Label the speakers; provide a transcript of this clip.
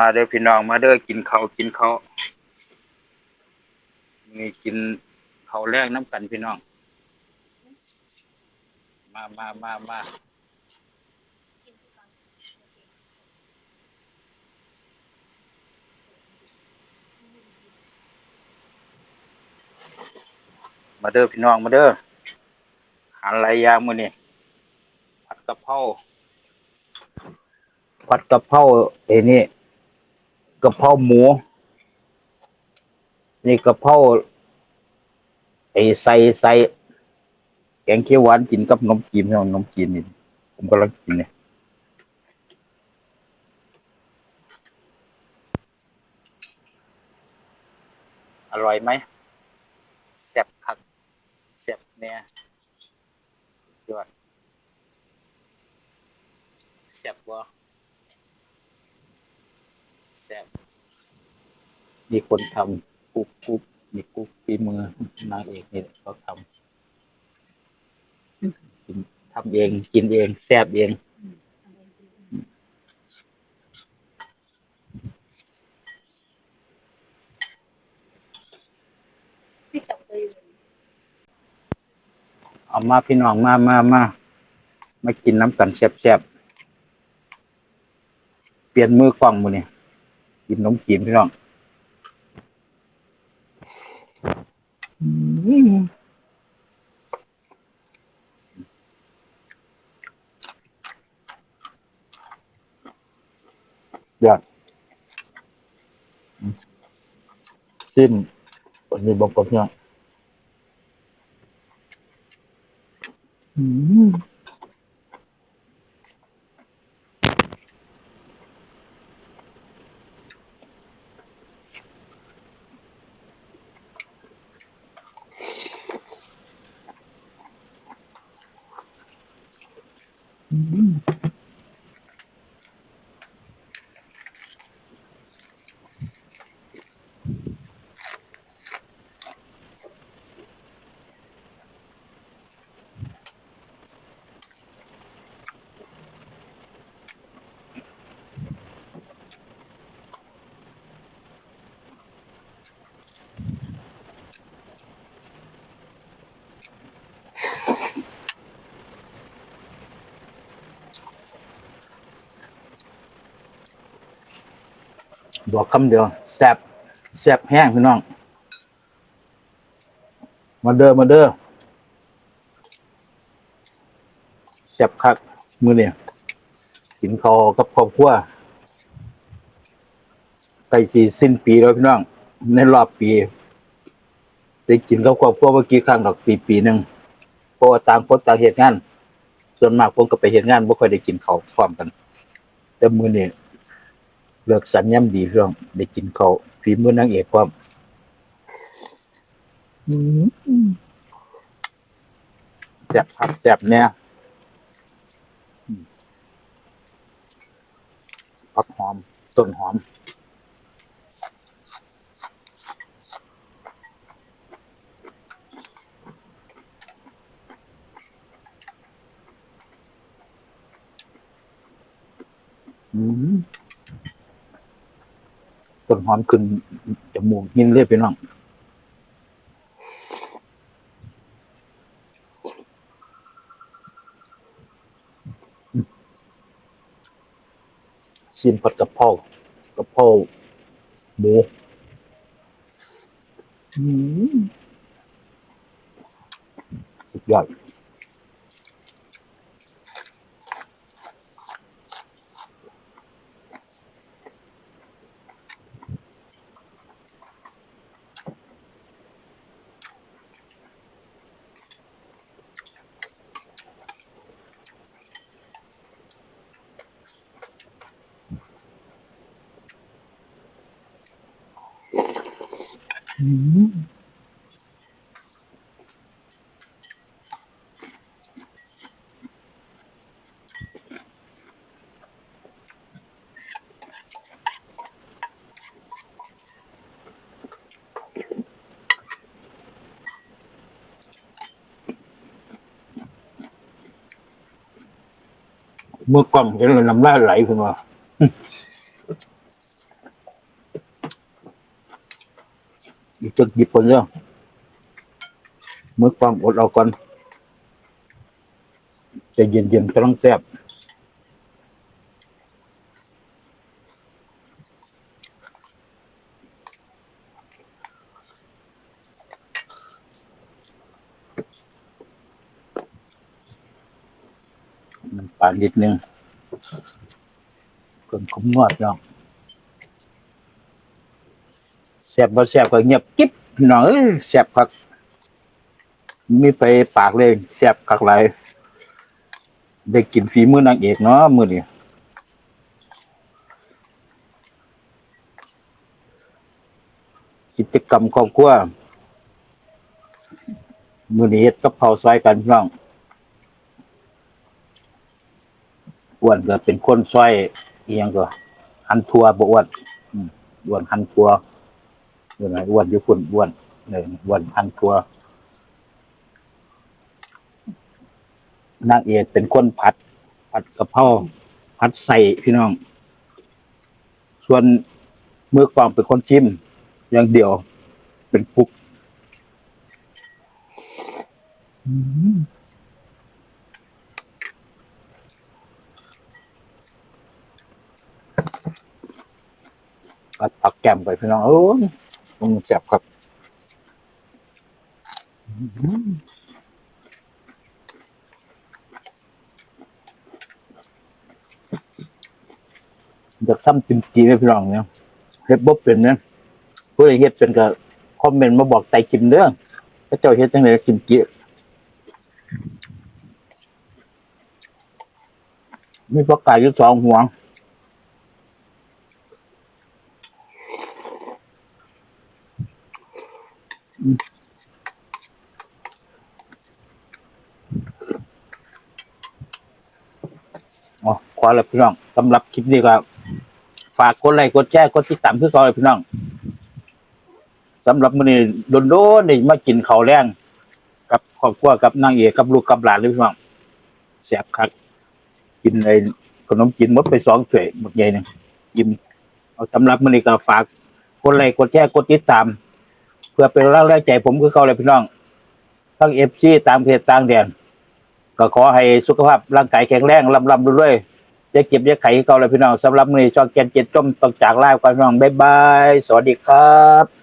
Speaker 1: มาเด้อพี่น้องมาเด้อกินข้าวกินข้าวมีกินข้าวแรกน้ำกันพี่น้อง มามามามามาเด้อพี่น้องมาเด้อหาอะไรยางมือนี้ผัดกะเพราผัดกะเพราเอ้นี่ กะเพราหมู นี่กะเพราไอ้ใส่ใส่แกงเขียวหวานกินกับนมจีนพี่น้นมจีนนี่ผมกำลังกินเนี่ยอร่อยไหมแซ่บคักแซ่บเนี่ยยอดแซ่บบ่แซ่บ มีคนทำกุ๊บกุ๊บมีกุ๊บฝีมือนางเอกนี่เขาทำกินทำเองกินเองแซ่บเอง
Speaker 2: เอา
Speaker 1: มาพี่น้องมามามามากินน้ำกันแซ่บๆเปลี่ยนมือกล้องมือเนี่ยกินนมจีนพี่น้องอืม ยอดจิ้มวันนี้บอกกับพี่น้องอืม Mm-hmm. บอกคำเดียวแซบแซบแห้งพี่น้อง มาเด้อมาเด้อแซบคักมือเนี่ยกินข้าวกับครอบครัวใกล้สีสิ้นปีแล้วพี่น้อง ในรอบปีได้กินกับครอบครัวเมื่อกี้ครั้งดอกปีปีหนึ่งเพราะว่าต่างคนต่างเหตุงาน ส่วนมากผมก็ไปเหตุงานไม่ค่อยได้กินข้าพร้อมกัน แต่มือเนี่ย เลือกสัญญำดีเรื่องได้กินเขาวฝีมือนางเอกความอืมแซ่บครับแซ่บเนี่ยอืมผักหอม ต้นหอมอืม ต้นหอมขึ้นจมูกยินเรียบไปน้องซีมผัดกะเพรากะเพราหมูสุดยอด เมื่อกล้องเห็นเลยน้ำลายไหลขึ้นมา อีกจุดหยิบคนเรื่องมือกล้องอดเอาก่อนจะเย็นๆกำลังแซ่บน้ำปลานิดนึงเพิ่มขมงวดเนาะ แซ่บบ่แซ่บก็เงียบกิ๊บพี่น้องเอ้ยแซ่บคักมีไปฝากเลยแซ่บคักหลายได้กินฝีมือนางเอกเนาะมือนี้กิจกรรมครอบครัวมือนี้เฮ็ดกับข้าซอยกันพี่น้องอ้วนก็เป็นคนซอยเอียงก็หันทัวบ่อ้วนอ้วนหันทัว อ้วนไหนอ้วนอยู่พุ่นอ้วนเนี่ยอ้วนหันทัว นางเอกเป็นคนผัด ผัดกะเพราผัดใส่พี่น้อง ส่วนมือกลองเป็นคนชิม อย่างเดียว เป็นปุกก็ตักแกมไปพี่น้องเอ้ มันแซ่บครับอื้อหืออยากทำจิมจีให้พี่น้องเนี่ยเฮ็ดบ่เป็นนี่ยผู้ใดเฮ็ดเป็นก็คอมเมนต์มาบอกไต่กิมเด้อถ้าเจ้าเฮ็ดจังได๋กิมจีมีปลากายอยู่สองหัว อ๋อขอแล้วพี่น้องสำหรับคลิปนี้ก็ฝากกดไลค์กดแชร์กดติดตามคือเก่าเลยพี่น้องสำหรับมื้อนี้โดนๆนี่มากินข้าวแรงกับครอบครัวกับนางเอกกับลูกกับหลานเลยพี่น้องแซ่บคักกินไอ้ขนมจีนหมดไปสองถ้วยหมดใหญ่หนึงยิ้มเอาสำหรับมื้อนี้ก็ฝากกดไลค์กดแชร์กดติดตาม พื่อเป็นกำลังแรงใจผมคือเขาเลยพี่น้อง ทั้งเอฟซีตามเพจต่างแดน ก็ขอให้สุขภาพร่างกายแข็งแรงลำลำด้วยจะเก็บจะไขเก่าเลยพี่น้องสำหรับมือนี้ช่องแกนเจ็ดจมต้องจากลาไปก่อนพี่น้องบ๊ายบาย สวัสดีครับ